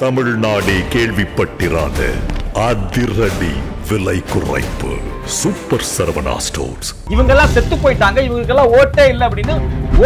தமிழ்நாடே கேள்விப்பட்டிராத அதிரடி விலை குறைப்பு. சூப்பர் சரவணா ஸ்டோர்ஸ் இவங்க எல்லாம் செத்து போயிட்டாங்க. இவங்க எல்லாம் ஓட்டே இல்லை அப்படின்னு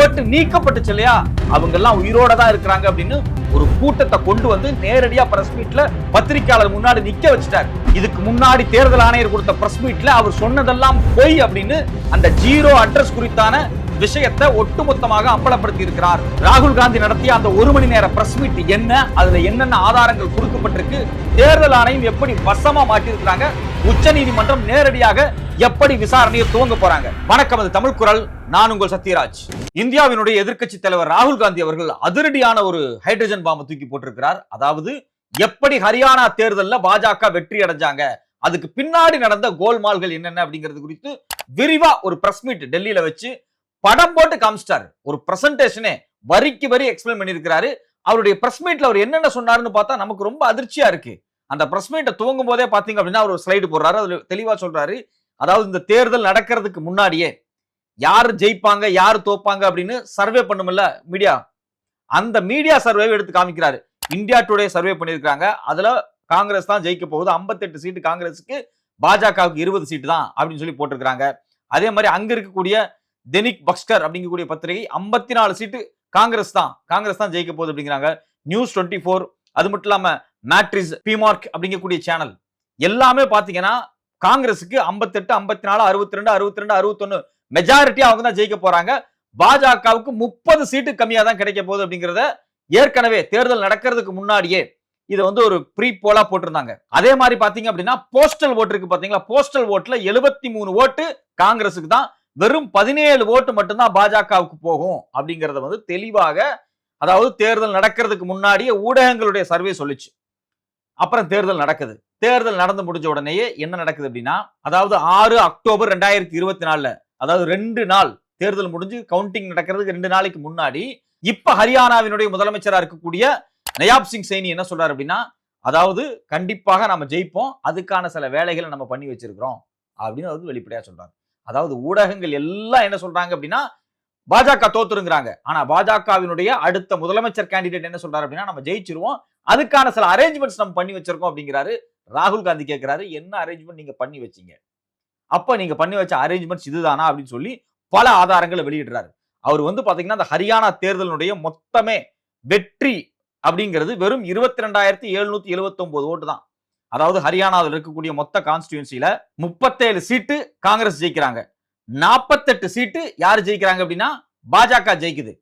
ஓட்டு நீக்கப்பட்டுச்சு இல்லையா? அவங்க எல்லாம் உயிரோட தான் இருக்கிறாங்க அப்படின்னு ஒரு கூட்டத்தை கொண்டு வந்து நேரடியா பிரஸ் மீட்ல பத்திரிக்கையாளர் முன்னாடி நிக்க வச்சுட்டார். இதுக்கு முன்னாடி தேர்தல் ஆணையர் கொடுத்த பிரஸ் மீட்ல அவர் சொன்னதெல்லாம் பொய் அப்படின்னு அந்த ஜீரோ அட்ரஸ் குறித்தான விஷயத்தை ஒட்டுமொத்தமாக அம்பலப்படுத்தி இருக்கிறார். ராகுல் காந்தி நடத்திய அந்த ஒரு மணி நேர பிரஸ் மீட் என்ன அதுல என்னென்ன ஆதாரங்கள் கொடுக்கப்பட்டிருக்கு தேர்தல் ஆணையம் எப்படி வசமா மாட்டியிருக்கிறாங்க உச்ச நீதிமன்றம் நேரடியாக எப்படி விசாரணையை துவங்க போறாங்க? வணக்கம் அது தமிழ் குரல். நான் உங்கள் சத்யராஜ். இந்தியாவினுடைய எதிர்க்கட்சி தலைவர் ராகுல் காந்தி அவர்கள் அதிரடியான ஒரு ஹைட்ரஜன் பாம்பை தூக்கி போட்டிருக்கிறார். அதாவது எப்படி ஹரியானா தேர்தலில் பாஜக வெற்றி அடைஞ்சாங்க? அதுக்கு பின்னாடி நடந்த கோல்மால்கள் என்னென்ன அப்படிங்கிறது குறித்து விரிவா ஒரு பிரஸ் மீட் டெல்லியில வச்சு படம் போட்டு காமிச்சிட்டாரு. ஒரு பிரசன்டேஷனே வரிக்கு வரி எக்ஸ்பிளைன் பண்ணியிருக்கிறாரு. அவருடைய பிரஸ் மீட்ல அவர் என்னென்ன சொன்னாருன்னு பார்த்தா நமக்கு ரொம்ப அதிர்ச்சியா இருக்கு. அந்த பிரஸ் மீட்டை துவங்கும் போதே பாத்தீங்க அப்படின்னா அவர் ஒரு ஸ்லைடு போடுறாரு. அதுல தெளிவா சொல்றாரு. அதாவது இந்த தேர்தல் நடக்கிறதுக்கு முன்னாடியே யார் ஜெயிப்பாங்க யார் தோப்பாங்க அப்படின்னு சர்வே பண்ணுமில்ல மீடியா அந்த மீடியா சர்வே எடுத்து காமிக்கிறாரு. இந்தியா டுடே சர்வே பண்ணியிருக்காங்க அதுல காங்கிரஸ் தான் ஜெயிக்க போகுது. 58 சீட்டு காங்கிரஸுக்கு பாஜகவுக்கு இருபது சீட்டு தான் அப்படின்னு சொல்லி போட்டிருக்கிறாங்க. அதே மாதிரி அங்க இருக்கக்கூடிய தெனிக் பக்ஸ்கர் அப்படிங்கக்கூடிய பத்திரிகை ஐம்பத்தி நாலு சீட்டு காங்கிரஸ் தான். காங்கிரஸ் தான் ஜெயிக்க போகுது அப்படிங்கிறாங்க. நியூஸ் டுவெண்ட்டி ஃபோர் அது மட்டும் இல்லாம மேட்ரிஸ் பிமார்க் அப்படிங்கக்கூடிய சேனல் எல்லாமே பாத்தீங்கன்னா காங்கிரஸுக்கு ஐம்பத்தெட்டு ஐம்பத்தி நாலு அறுபத்தி ரெண்டு அறுபத்தி ரெண்டு அறுபத்தொன்னு மெஜாரிட்டி அவங்க தான் ஜெயிக்க போறாங்க. பாஜகவுக்கு முப்பது சீட்டு கம்மியாக தான் கிடைக்க போகுது அப்படிங்கிறத ஏற்கனவே தேர்தல் நடக்கிறதுக்கு முன்னாடியே இதை வந்து ஒரு ப்ரீ போலா போட்டிருந்தாங்க. அதே மாதிரி பாத்தீங்க அப்படின்னா போஸ்டல் ஓட்டு இருக்கு பாத்தீங்களா போஸ்டல் ஓட்டுல எழுபத்தி மூணு ஓட்டு காங்கிரஸுக்கு தான். வெறும் பதினேழு ஓட்டு மட்டும்தான் பாஜகவுக்கு போகும் அப்படிங்கறத வந்து தெளிவாக அதாவது தேர்தல் நடக்கிறதுக்கு முன்னாடியே ஊடகங்களுடைய சர்வே சொல்லுச்சு. அப்புறம் தேர்தல் நடக்குது. தேர்தல் நடந்து முடிஞ்ச உடனேயே என்ன நடக்குது அப்படின்னா அதாவது ஆறு அக்டோபர் ரெண்டாயிரத்தி இருபத்தி நாலுல அதாவது ரெண்டு நாள் தேர்தல் முடிஞ்சு கவுண்டிங் நடக்கிறதுக்கு ரெண்டு நாளைக்கு முன்னாடி இப்ப ஹரியானாவினுடைய முதலமைச்சராக இருக்கக்கூடிய நயாப் சிங் சைனி என்ன சொல்றாரு அப்படின்னா அதாவது கண்டிப்பாக நம்ம ஜெயிப்போம் அதுக்கான சில வேலைகளை நம்ம பண்ணி வச்சிருக்கிறோம் அப்படின்னு வந்து வெளிப்படையா சொல்றாரு. அதாவது ஊடகங்கள் எல்லாம் என்ன சொல்றாங்க அப்படின்னா பாஜக தோத்துருங்கிறாங்க. ஆனா பாஜகவினுடைய அடுத்த முதலமைச்சர் கேண்டிடேட் என்ன சொல்றாரு அப்படின்னா நம்ம ஜெயிச்சிருவோம் அதுக்கான சில அரேஞ்ச்மெண்ட்ஸ் நம்ம பண்ணி வச்சிருக்கோம் அப்படிங்கிறாரு ராகுல் காந்தி கேட்குறாரு என்ன அரேஞ்ச்மெண்ட் நீங்க பண்ணி வச்சீங்க? அப்போ நீங்க பண்ணி வச்ச அரேஞ்ச்மெண்ட்ஸ் இதுதானா அப்படின்னு சொல்லி பல ஆதாரங்களை வெளியிடுறாரு. அவர் வந்து பாத்தீங்கன்னா அந்த ஹரியானா தேர்தலினுடைய மொத்தமே வெற்றி அப்படிங்கிறது வெறும் இருபத்தி ரெண்டாயிரத்தி எழுநூத்தி எழுபத்தொன்பது ஓட்டு தான். அதாவது ஹரியானாவில் இருக்கக்கூடிய மொத்த கான்ஸ்டியூன்சில முப்பத்தேழு சீட்டு காங்கிரஸ் ஜெயிக்கிறாங்க. நாற்பத்தெட்டு சீட்டு யார் ஜெயிக்கிறாங்க அப்படின்னா பாஜக ஜெயிக்குது.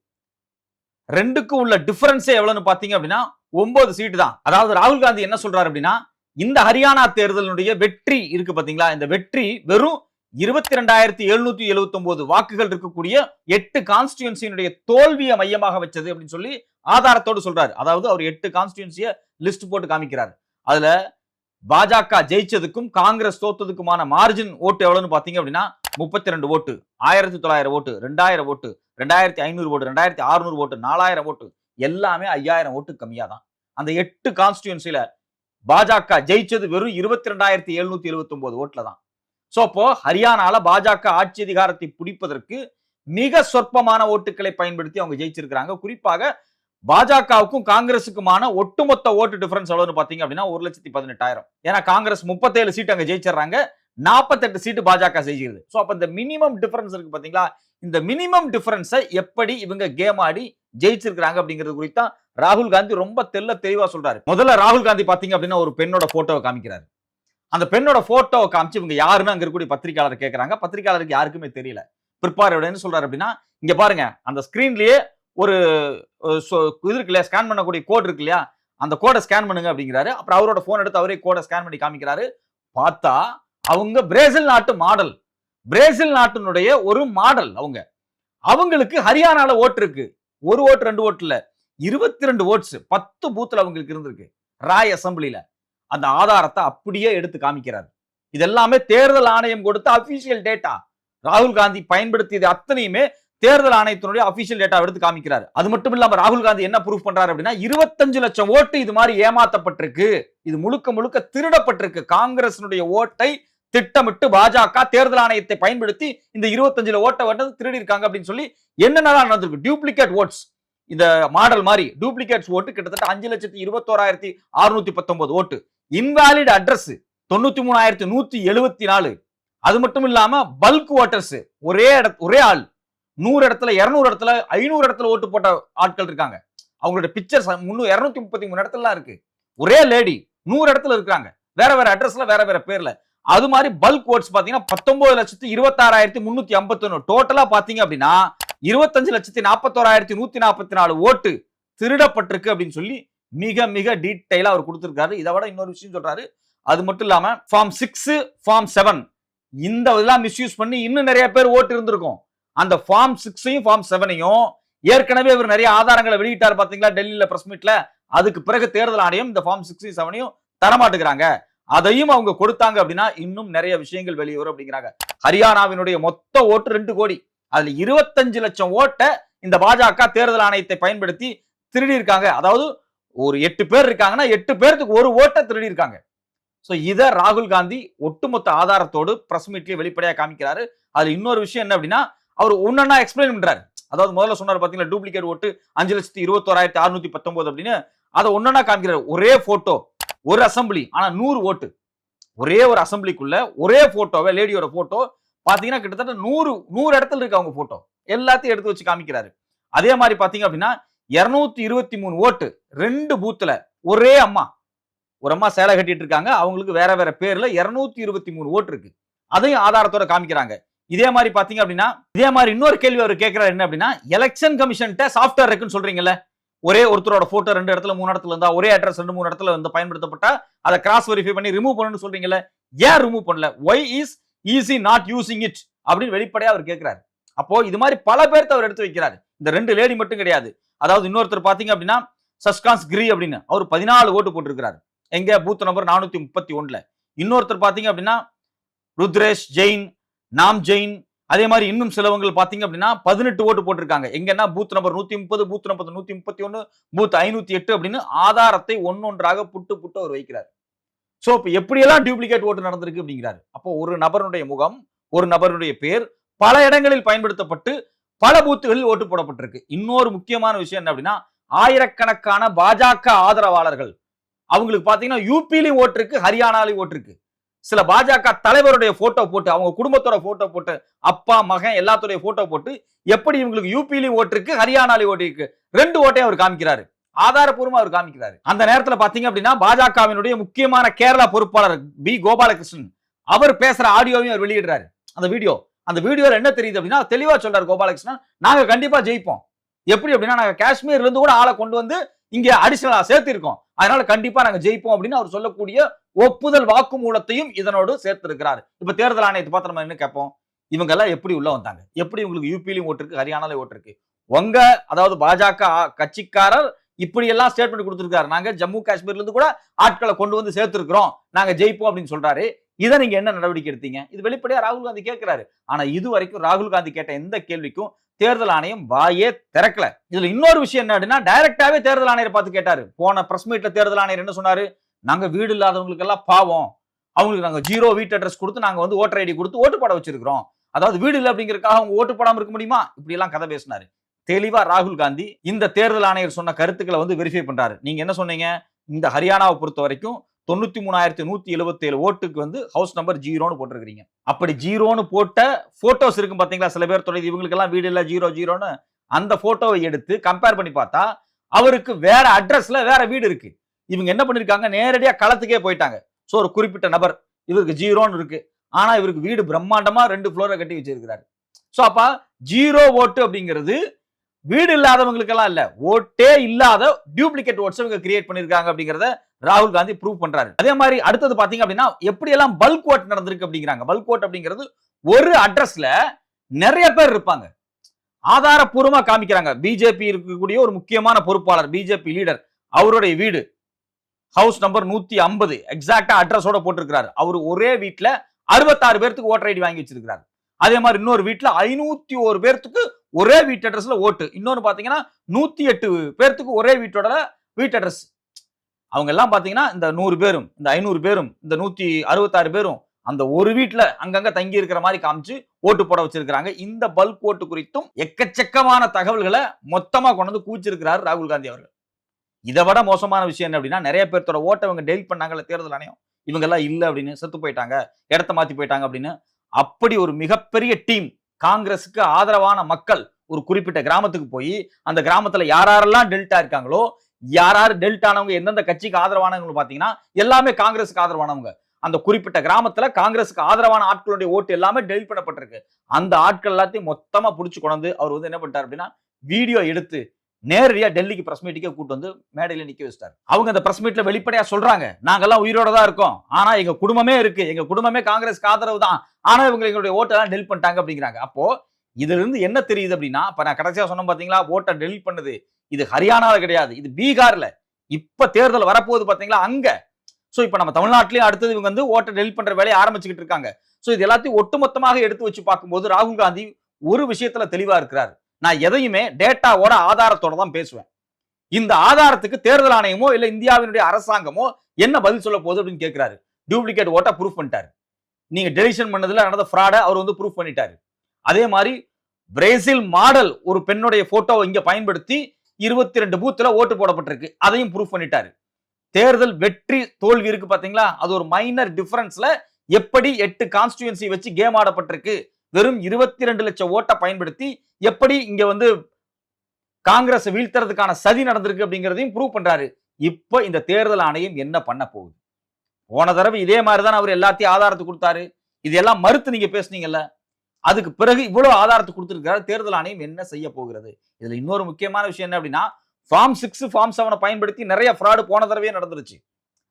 ரெண்டுக்கும் உள்ள டிஃபரன்ஸே எவ்வளவுன்னு பாத்தீங்க அப்படின்னா ஒன்பது சீட்டு தான். அதாவது ராகுல் காந்தி என்ன சொல்றாரு அப்படின்னா இந்த ஹரியானா தேர்தலினுடைய வெற்றி இருக்கு பாத்தீங்களா? இந்த வெற்றி வெறும் இருபத்தி ரெண்டாயிரத்தி எழுநூத்தி எழுபத்தி ஒன்பது வாக்குகள் இருக்கக்கூடிய எட்டு கான்ஸ்டியூன்சியினுடைய தோல்வியை மையமாக வச்சது அப்படின்னு சொல்லி ஆதாரத்தோடு சொல்றாரு. அதாவது அவர் எட்டு கான்ஸ்டியூன்சிய லிஸ்ட் போட்டு காமிக்கிறார். அதுல பாஜக ஜெயிச்சதுக்கும் காங்கிரஸ் தோத்ததுக்குமான மார்ஜின் ஓட்டு எவ்வளவுன்னு பாத்தீங்க அப்படின்னா முப்பத்தி ரெண்டு ஓட்டு ஆயிரத்தி தொள்ளாயிரம் ஓட்டு ரெண்டாயிரம் ஓட்டு ரெண்டாயிரத்தி ஐநூறு ஓட்டு ரெண்டாயிரத்தி அறுநூறு ஓட்டு நாலாயிரம் ஓட்டு எல்லாமே ஐயாயிரம் ஓட்டு கம்மியா தான் அந்த எட்டு கான்ஸ்டியூன்சில பாஜக ஜெயிச்சது வெறும் இருபத்தி ரெண்டாயிரத்தி எழுநூத்தி எழுபத்தி ஒன்பது ஓட்டுல தான். சோ அப்போ ஹரியானால பாஜக ஆட்சி அதிகாரத்தை பிடிப்பதற்கு மிக சொற்பமான ஓட்டுகளை பயன்படுத்தி அவங்க ஜெயிச்சிருக்கிறாங்க. குறிப்பாக பாஜகவுக்கும் காங்கிரஸுக்குமான ஒட்டுமொத்த ஓட்டு டிஃபரன்ஸ் எவ்வளவுன்னு பாத்தீங்க அப்படின்னா ஒரு லட்சத்தி பதினெட்டாயிரம். ஏன்னா காங்கிரஸ் முப்பத்தேழு சீட் அங்க ஜெயிச்சிடுறாங்க. நாற்பத்தெட்டு சீட்டு பாஜக ஜெயிக்கிறது ஸோ அப்போ இந்த மினிமம் டிஃபரன்ஸ் இருக்கு பார்த்தீங்களா? இந்த மினிமம் டிஃபரன்ஸை எப்படி இவங்க கேம் ஆடி ஜெயிச்சிருக்கிறாங்க அப்படிங்கிறது குறித்தா ராகுல் காந்தி ரொம்ப தெல்ல தெளிவா சொல்றாரு. முதல்ல ராகுல் காந்தி பாத்தீங்க அப்படின்னா ஒரு பெண்ணோட போட்டோவை காமிக்கிறாரு. அந்த பெண்ணோட போட்டோவை காமிச்சு இவங்க யாருன்னு அங்க இருக்கக்கூடிய பத்திரிகையாளர் கேட்கறாங்க பத்திரிகையாளருக்கு யாருக்குமே தெரியல. பிற்பாரோட என்ன சொல்றாரு அப்படின்னா இங்க பாருங்க அந்த ஸ்கிரீன்லயே ஒரு இது இருக்கு இல்லையா ஸ்கேன் பண்ணக்கூடிய கோட் இருக்கு இல்லையா அந்த கோடை ஸ்கேன் பண்ணுங்க அப்படிங்கிறாரு. அப்புறம் அவரோட போன் எடுத்து அவரே கோடை ஸ்கேன் பண்ணி காமிக்கிறாரு. பார்த்தா அவங்க பிரேசில் நாட்டு மாடல் பிரேசில் நாட்டினுடைய ஒரு மாடல் அவங்க. அவங்களுக்கு ஹரியானால ஓட்டு இருக்கு. ஒரு ஓட்டு ரெண்டு ஓட்டு இருபத்தி ரெண்டு ஓட்ஸ் பத்து பூத்துல அவங்களுக்கு இருந்திருக்கு. ராய் அசம்பிளில அந்த ஆதாரத்தை அப்படியே எடுத்து காமிக்கிறார். இதெல்லாமே தேர்தல் ஆணையம் கொடுத்த அபிஷியல் டேட்டா ராகுல் காந்தி பயன்படுத்தியது அத்தனையுமே தேர்தல் ஆணையத்தினுடைய அபிஷியல் டேட்டா எடுத்து காமிக்கிறார். அது மட்டும் இல்லாம ராகுல் காந்தி என்ன ப்ரூஃப் பண்றாரு அப்படின்னா இருபத்தஞ்சு லட்சம் ஓட்டு இது மாதிரி ஏமாத்தப்பட்டிருக்கு. இது முழுக்க முழுக்க திருடப்பட்டிருக்கு. காங்கிரசினுடைய ஓட்டை திட்டமிட்டு பாஜக தேர்தல் ஆணையத்தை பயன்படுத்தி இந்த இருபத்தஞ்சுல ஓட்டை வந்து திருடி இருக்காங்க அப்படின்னு சொல்லி என்னென்னலாம் நடந்திருக்கு? டூப்ளிகேட் ஓட்ஸ் இந்த மாடல் மாதிரி டூப்ளிகேட்ஸ் ஓட்டு கிட்டத்தட்ட அஞ்சு லட்சத்தி இருபத்தோராயிரத்தி அறுநூத்தி பத்தொன்பது ஓட்டு. இன்வாலிட் அட்ரஸ் தொண்ணூத்தி மூணாயிரத்தி நூத்தி எழுபத்தி நாலு. அது மட்டும் இல்லாம பல்க் ஓட்டர்ஸ் ஒரே இட ஒரே ஆள். நூறு இடத்துல இருநூறு இடத்துல ஐநூறு இடத்துல ஓட்டு போட்ட ஆட்கள் இருக்காங்க. அவங்களோட பிக்சர்ஸ் முன்னூறு இருநூத்தி முப்பத்தி மூணு இடத்துலலாம் இருக்கு. ஒரே லேடி நூறு இடத்துல இருக்காங்க வேற வேற அட்ரஸ்ல வேற வேற பேர்ல. அது மாதிரி பல்க் ஓட்ஸ் பாத்தீங்கன்னா பத்தொன்பது லட்சத்தி இருபத்தாறாயிரத்தி முன்னூத்தி ஐம்பத்தொன்னு. டோட்டலா பாத்தீங்க அப்படின்னா இருபத்தஞ்சு லட்சத்தி நாற்பத்தோராயிரத்தி நூத்தி நாற்பத்தி நாலு ஓட்டு திருடப்பட்டிருக்கு அப்படின்னு சொல்லி மிக மிக டீட்டெயிலா அவர் கொடுத்திருக்காரு. இதை விட இன்னொரு விஷயம் சொல்றாரு. அது மட்டும் இல்லாம ஃபார்ம் சிக்ஸ் ஃபார்ம் செவன் இந்த இதெல்லாம் மிஸ்யூஸ் பண்ணி இன்னும் நிறைய பேர் ஓட்டு இருந்திருக்கும். அந்த ஃபார்ம் சிக்ஸையும் ஃபார்ம் செவனையும் ஏற்கனவே இவர் நிறைய ஆதாரங்களை வெளியிட்டார் பாத்தீங்களா டெல்லியில பிரஸ் மீட்ல அதுக்கு பிறகு தேர்தல் ஆணையம் இந்த ஃபார்ம் சிக்ஸையும் செவனையும் தரமாட்டுக்கிறாங்க அதையும் அவங்க கொடுத்தாங்க அப்படின்னா இன்னும் நிறைய விஷயங்கள் வெளியே வரும் அப்படிங்கிறாங்க. ஹரியானாவினுடைய மொத்த ஓட்டு ரெண்டு கோடி. அதுல இருபத்தஞ்சு லட்சம் ஓட்டை இந்த பாஜக தேர்தல் ஆணையத்தை பயன்படுத்தி திருடி இருக்காங்க அதாவது ஒரு எட்டு பேர் இருக்காங்கன்னா எட்டு பேருக்கு ஒரு ஓட்டை திருடி இருக்காங்க ஸோ இதை ராகுல் காந்தி ஒட்டுமொத்த ஆதாரத்தோடு பிரஸ் மீட்லேயே வெளிப்படையாக காமிக்கிறாரு. அதுல இன்னொரு விஷயம் என்ன அப்படின்னா அவர் ஒன்னொன்னா எக்ஸ்பிளைன் பண்றாரு. அதாவது முதல்ல சொன்னார் பாத்தீங்களா டூப்ளிகேட் ஓட்டு அஞ்சு லட்சத்தி இருபத்தோராயிரத்தி அறுநூத்தி பத்தொன்பது அப்படின்னு. அதை ஒன்னொன்னா காமிக்கிறார். ஒரே போட்டோ ஒரு அசம்பிளி ஆனா நூறு ஓட்டு. ஒரே ஒரு அசம்பிளிக்குள்ள ஒரே போட்டோவை லேடியோட போட்டோ பாத்தீங்கன்னா கிட்டத்தட்ட நூறு நூறு இடத்துல இருக்கு அவங்க போட்டோ எல்லாத்தையும் எடுத்து வச்சு காமிக்கிறாரு. அதே மாதிரி பாத்தீங்க அப்படின்னா இருநூத்தி இருபத்தி மூணு ஓட்டு ரெண்டு பூத்துல ஒரே அம்மா. ஒரு அம்மா சேலை கட்டிட்டு இருக்காங்க அவங்களுக்கு வேற வேற பேர்ல இருநூத்தி இருபத்தி மூணு ஓட்டு இருக்கு. அதையும் ஆதாரத்தோட காமிக்கிறாங்க. இதே மாதிரி பாத்தீங்க அப்படின்னா இதே மாதிரி இன்னொரு கேள்வி அவர் கேட்கிறாரு என்ன அப்படின்னா எலெக்ஷன் கமிஷன்ட்ட சாஃப்ட்வேர் இருக்குன்னு சொல்றீங்கல்ல? ஒரே ஒருத்தரோட போட்டோ ரெண்டு இடத்துல மூணு இடத்துல இருந்தா ஒரே அட்ரஸ் ரெண்டு மூணு இடத்துல வந்து பயன்படுத்தப்பட்டா அதை கிராஸ் வெரிஃபை பண்ணி ரிமூவ் பண்ணணும்னு சொல்றீங்கல்ல ஏன் ரிமூவ் பண்ணல? Why is easy not using it அப்படின்னு வெளிப்படையா அவர் கேட்கிறாரு அப்போ இது மாதிரி பல பேர்த்த அவர் எடுத்து வைக்கிறாரு. இந்த ரெண்டு லேடி மட்டும் கிடையாது. அதாவது இன்னொருத்தர் பாத்தீங்க அப்படின்னா சஸ்கான்ஸ் கிரி அப்படின்னு அவர் பதினாலு ஓட்டு போட்டிருக்கிறாரு. எங்க? பூத் நம்பர் நானூத்தி முப்பத்தி ஒன்னுல இன்னொருத்தர் பாத்தீங்க அப்படின்னா ருத்ரேஷ் ஜெயின் நாம் ஜெயின் அதே மாதிரி இன்னும் சிலவங்கள் பாத்தீங்க அப்படின்னா பதினெட்டு ஓட்டு போட்டிருக்காங்க. எங்கன்னா பூத் நம்பர் நூத்தி முப்பது பூத் நம்பர் நூத்தி முப்பத்தி ஒன்னு பூத் ஐநூத்தி எட்டு அப்படின்னு ஆதாரத்தை ஒன்னொன்றாக புட்டு புட்டு அவர் வைக்கிறார். சோ இப்ப எப்படியெல்லாம் டூப்ளிகேட் ஓட்டு நடந்திருக்கு அப்படிங்கிறாரு. அப்போ ஒரு நபருடைய முகம் ஒரு நபருடைய பேர் பல இடங்களில் பயன்படுத்தப்பட்டு பல பூத்துகளில் ஓட்டு போடப்பட்டிருக்கு. இன்னொரு முக்கியமான விஷயம் என்ன அப்படின்னா ஆயிரக்கணக்கான பாஜக ஆதரவாளர்கள். அவங்களுக்கு பாத்தீங்கன்னா யூபிலையும் ஓட்டு இருக்கு ஹரியானாலையும் ஓட்டு இருக்கு சில பாஜக தலைவருடைய போட்டோ போட்டு அவங்க குடும்பத்தோட போட்டோ போட்டு அப்பா மகன் எல்லாத்துடைய போட்டோ போட்டு எப்படி இவங்களுக்கு யூபிலையும் ஓட்டு இருக்கு ஹரியானாலையும் ஓட்டு இருக்கு ரெண்டு ஓட்டையும் அவர் காமிக்கிறாரு. ஆதாரபூர்வமா அவர் காமிக்கிறாரு. அந்த நேரத்துல பாத்தீங்க அப்படின்னா பாஜகவினுடைய முக்கியமான கேரளா பொறுப்பாளர் பி. கோபாலகிருஷ்ணன் அவர் பேசுற ஆடியோவையும் அவர் வெளியிடுறாரு. அந்த வீடியோ அந்த வீடியோல என்ன தெரியுது அப்படின்னா தெளிவா சொல்றாரு கோபாலகிருஷ்ணன் நாங்க கண்டிப்பா ஜெயிப்போம். எப்படி அப்படின்னா நாங்க காஷ்மீர்ல இருந்து கூட ஆளை கொண்டு வந்து இங்க அடிஷனலா சேர்த்திருக்கோம். அதனால கண்டிப்பா நாங்க ஜெயிப்போம் அப்படின்னு அவர் சொல்லக்கூடிய ஒப்புதல் வாக்குமூலத்தையும் இதனோடு சேர்த்திருக்கிறார். இப்ப தேர்தல் ஆணையத்தை பார்த்து நம்ம என்ன கேட்போம்? இவங்க எல்லாம் எப்படி உள்ள வந்தாங்க? எப்படி உங்களுக்கு யூபிலையும் ஓட்டு இருக்கு ஹரியானாலையும் ஓட்டு இருக்கு? உங்க அதாவது பாஜக கட்சிக்காரர் இப்படி எல்லாம் ஸ்டேட்மெண்ட் கொடுத்திருக்காரு. நாங்க ஜம்மு காஷ்மீர்ல இருந்து கூட ஆட்களை கொண்டு வந்து சேர்த்திருக்கிறோம். நாங்க ஜெயிப்போம் அப்படின்னு சொல்றாரு. இதை நீங்க என்ன நடவடிக்கை எடுத்தீங்க? இது வெளிப்படையா ராகுல் காந்தி கேட்கிறாரு. ஆனா இது வரைக்கும் ராகுல் காந்தி கேட்ட எந்த கேள்விக்கும் தேர்தல் ஆணையம் வாயே திறக்கல. இதுல இன்னொரு விஷயம் என்ன அப்படின்னா டைரக்டாவே தேர்தல் ஆணையரை பார்த்து கேட்டாரு. போன பிரஸ் மீட்ல தேர்தல் ஆணையர் என்ன சொன்னாரு? நாங்க வீடு இல்லாதவங்களுக்கு எல்லாம் பாவம். அவங்களுக்கு நாங்க ஜீரோ வீட்டு அட்ரஸ் கொடுத்து நாங்க வந்து ஓட்டர் ஐடி கொடுத்து ஓட்டு போட வச்சிருக்கிறோம். அதாவது வீடு இல்லை அப்படிங்கறதுக்காக அவங்க ஓட்டு போடாம இருக்க முடியுமா? இப்படி எல்லாம் கதை பேசினாரு. தெளிவா ராகுல் காந்தி இந்த தேர்தல் ஆணையர் சொன்ன கருத்துக்களை வந்து வெரிஃபை பண்றாரு. நீங்க என்ன சொன்னீங்க? இந்த ஹரியானாவை பொறுத்த வரைக்கும் தொண்ணூத்தி மூணாயிரத்தி நூத்தி எழுபத்தேழு ஓட்டுக்கு வந்து ஹவுஸ் நம்பர் ஜீரோன்னு போட்டிருக்கீங்க அப்படி ஜீரோன்னு போட்ட போட்டோஸ் இருக்கும் பாத்தீங்களா சில பேர் தொடங்கி இவங்களுக்கு எல்லாம் வீடு இல்ல ஜீரோ ஜீரோன்னு அந்த போட்டோவை எடுத்து கம்பேர் பண்ணி பார்த்தா அவருக்கு வேற அட்ரஸ்ல வேற வீடு இருக்கு. இவங்க என்ன பண்ணிருக்காங்க? நேரடியாக களத்துக்கே போயிட்டாங்க. ஸோ ஒரு குறிப்பிட்ட நபர் இவருக்கு ஜீரோன்னு இருக்கு. ஆனா இவருக்கு வீடு பிரம்மாண்டமா ரெண்டு ஃப்ளோரை கட்டி வச்சிருக்கிறாரு. சோ அப்பா ஜீரோ ஓட்டு அப்படிங்கிறது வீடு இல்லாதவங்களுக்கெல்லாம் இல்ல ஓட்டே இல்லாத டூப்ளிகேட் ஓட்ஸ் இவங்க கிரியேட் பண்ணியிருக்காங்க அப்படிங்கிறத ராகுல் காந்தி ப்ரூவ் பண்றாரு. அதே மாதிரி அடுத்தது பாத்தீங்க அப்படின்னா எப்படி எல்லாம் பல்க் ஓட் நடந்திருக்கு அப்படிங்கிறாங்க. பல்க் ஓட் அப்படிங்கிறது ஒரு அட்ரஸ்ல நிறைய பேர் இருப்பாங்க. ஆதாரப்பூர்வமா காமிக்கிறாங்க. பிஜேபி இருக்கக்கூடிய ஒரு முக்கியமான பொறுப்பாளர் பிஜேபி லீடர் அவருடைய வீடு. ஹவுஸ் நம்பர் நூத்தி ஐம்பது. எக்ஸாக்டா அட்ரஸோட போட்டிருக்கிறாரு. அவர் ஒரே வீட்டுல அறுபத்தாறு பேர்த்துக்கு ஓட்டர் ஐடி வாங்கி வச்சிருக்கிறாரு. அதே மாதிரி இன்னொரு வீட்டுல ஐநூத்தி ஒரு பேர்த்துக்கு ஒரே வீட்டு அட்ரஸ்ல ஓட்டு இன்னொன்னு பாத்தீங்கன்னா நூத்தி எட்டு பேர்த்துக்கு ஒரே வீட்டோட வீட்டு அட்ரஸ் அவங்க எல்லாம் பார்த்தீங்கன்னா இந்த நூறு பேரும் இந்த ஐநூறு பேரும் இந்த நூத்தி அறுபத்தாறு பேரும் அந்த ஒரு வீட்ல அங்கங்க தங்கி இருக்கிற மாதிரி காமிச்சு ஓட்டு போட வச்சிருக்கிறாங்க. இந்த பல்க் ஓட்டு குறித்தும் எக்கச்சக்கமான தகவல்களை மொத்தமா கொண்டு வந்து கூச்சிருக்கிறார் ராகுல் காந்தி அவர்கள். இதை விட மோசமான விஷயம் என்ன அப்படின்னா நிறைய பேர்த்தோட ஓட்டை இவங்க டெலிட் பண்ணாங்கல்ல தேர்தல் ஆணையம். இவங்க எல்லாம் அப்படின்னு செத்து போயிட்டாங்க இடத்த மாத்தி போயிட்டாங்க அப்படின்னு. அப்படி ஒரு மிகப்பெரிய டீம் காங்கிரஸுக்கு ஆதரவான மக்கள் ஒரு குறிப்பிட்ட கிராமத்துக்கு போய் அந்த கிராமத்துல யாரெல்லாம் டெல்டா இருக்காங்களோ யார் யார் டெல்டானவங்க எந்தெந்த கட்சிக்கு ஆதரவானவங்க பார்த்தீங்கன்னா எல்லாமே காங்கிரஸுக்கு ஆதரவானவங்க. அந்த குறிப்பிட்ட கிராமத்துல காங்கிரஸுக்கு ஆதரவான ஆட்களுடைய ஓட்டு எல்லாமே டெலிட் பண்ணப்பட்டிருக்கு. அந்த ஆட்கள் எல்லாத்தையும் மொத்தமா பிடிச்சி கொண்டு அவர் வந்து என்ன பண்ணிட்டார் அப்படின்னா வீடியோ எடுத்து நேரடியாக டெல்லிக்கு ப்ரெஸ் மீட்டுக்கே கூட்டு வந்து மேடையில் நிற்க வச்சிட்டார். அவங்க அந்த ப்ரெஸ் மீட்டில் வெளிப்படையாக சொல்கிறாங்க நாங்கள்லாம் உயிரோட தான் இருக்கோம். ஆனால் எங்கள் குடும்பமே இருக்குது எங்கள் குடும்பமே காங்கிரஸ்க்கு ஆதரவு தான். ஆனால் இவங்க எங்களுடைய ஓட்டெல்லாம் டெலிட் பண்ணிட்டாங்க அப்படிங்கிறாங்க. அப்போ இதுல இருந்து என்ன தெரியுது அப்படின்னா இப்போ நான் கடைசியா சொன்னேன் பார்த்தீங்களா ஓட்டை டெலிட் பண்ணுது. இது ஹரியானாவில் கிடையாது. இது பீகார்ல. இப்ப தேர்தல் வரப்போகுது பாத்தீங்களா? அங்க. ஸோ இப்போ நம்ம தமிழ்நாட்டிலேயே அடுத்தது இவங்க வந்து ஓட்டை டெலிட் பண்ற வேலையை ஆரம்பிச்சுக்கிட்டு இருக்காங்க. ஸோ இது எல்லாத்தையும் ஒட்டுமொத்தமாக எடுத்து வச்சு பார்க்கும்போது ராகுல் காந்தி ஒரு விஷயத்துல தெளிவா இருக்கிறார். நான் எதையுமே டேட்டாவோட ஆதாரத்தோட தான் பேசுவேன். இந்த ஆதாரத்துக்கு தேர்தல் ஆணையமோ இல்லை இந்தியாவினுடைய அரசாங்கமோ என்ன பதில் சொல்ல போகுது அப்படின்னு கேட்கிறாரு டூப்ளிகேட் ஓட்டை ப்ரூஃப் பண்ணிட்டாரு. நீங்க டெலிஷன் பண்ணதுல நடந்த ஃப்ராடை அவர் வந்து ப்ரூஃப் பண்ணிட்டாரு. அதே மாதிரி பிரேசில் மாடல் ஒரு பெண்ணுடைய போட்டோவை இங்க பயன்படுத்தி இருபத்தி ரெண்டு பூத்துல ஓட்டு போடப்பட்டிருக்கு. அதையும் ப்ரூஃப் பண்ணிட்டாரு. தேர்தல் வெற்றி தோல்வி இருக்கு பாத்தீங்களா? அது ஒரு மைனர் டிஃபரன்ஸ்ல எப்படி எட்டு கான்ஸ்டியூன்சி வச்சு கேம் ஆடப்பட்டிருக்கு? வெறும் இருபத்தி ரெண்டு லட்சம் ஓட்டை பயன்படுத்தி எப்படி இங்க வந்து காங்கிரஸ் வீழ்த்துறதுக்கான சதி நடந்திருக்கு அப்படிங்கிறதையும் ப்ரூவ் பண்றாரு. இப்போ இந்த தேர்தல் ஆணையம் என்ன பண்ண போகுது? போன தடவை இதே மாதிரி தான் அவர் எல்லாத்தையும் ஆதாரத்தை கொடுத்தாரு. இதெல்லாம் மறுத்து நீங்க பேசுனீங்கல்ல? அதுக்கு பிறகு இவ்வளவு ஆதாரத்தை கொடுத்துருக்கிறார். தேர்தல் ஆணையம் என்ன செய்ய போகிறது? இதுல இன்னொரு முக்கியமான விஷயம் என்ன அப்படின்னா ஃபார்ம் சிக்ஸ் ஃபார்ம் செவனை பயன்படுத்தி நிறைய ஃப்ராடு போன தடவையே நடந்துருச்சு.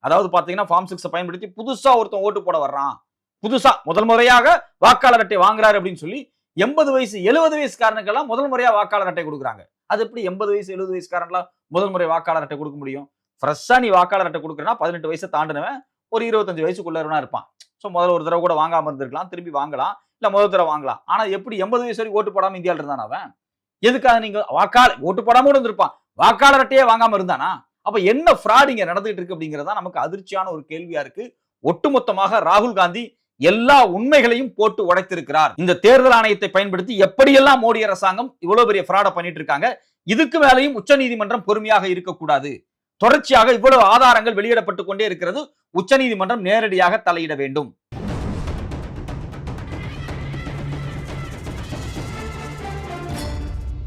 அதாவது பாத்தீங்கன்னா ஃபார்ம் சிக்ஸை பயன்படுத்தி புதுசா ஒருத்தன் ஓட்டு போட வர்றான். புதுசா முதல் முறையாக வாக்காளர் அட்டை வாங்குறாரு அப்படின்னு சொல்லி எண்பது வயசு எழுபது வயசுக்காரனுக்கெல்லாம் முதல் முறையா வாக்காளர் அட்டை கொடுக்குறாங்க. அது எப்படி எண்பது வயசு எழுபது வயசுக்காரன்லாம் முதல் முறை வாக்காளர் அட்டை கொடுக்க முடியும்? ஃப்ரெஷ்ஷா நீ வாக்காளர் அட்டை கொடுக்குறனா பதினெட்டு வயசை தாண்டினவன் ஒரு இருபத்தஞ்சு வயசுக்குள்ளவனா இருப்பான். ஸோ முதல்ல ஒரு தடவை கூட வாங்காம இருந்திருக்கலாம் திரும்பி வாங்கலாம். இல்ல முதல் தடவை வாங்கலாம். ஆனால் எப்படி எண்பது வயசு வரைக்கும் ஓட்டு போடாமல் இந்தியாவில் இருந்தான் அவன்? எதுக்காக நீங்க வாக்காளர் ஓட்டு போடாம கூட இருந்திருப்பான். வாக்காளர் அட்டையே வாங்காம இருந்தானா? அப்ப என்ன ஃப்ராட் இங்க நடந்துகிட்டு இருக்கு அப்படிங்கிறதா நமக்கு அதிர்ச்சியான ஒரு கேள்வியா இருக்கு. ஒட்டுமொத்தமாக ராகுல் காந்தி எல்லா உண்மைகளையும் போட்டு உடைத்திருக்கிறார். இந்த தேர்தல் ஆணையத்தை பயன்படுத்தி எப்படியெல்லாம் மோடி அரசாங்கம் இவ்வளவு பெரிய ஃப்ராட பண்ணிட்டு இருக்காங்க இதுக்கு மேலையும் உச்சநீதிமன்றம் பொறுமையாக இருக்கக்கூடாது. தொடர்ச்சியாக இவ்வளவு ஆதாரங்கள் வெளியிடப்பட்டு கொண்டே இருக்கிறது உச்சநீதிமன்றம் நேரடியாக தலையிட வேண்டும்.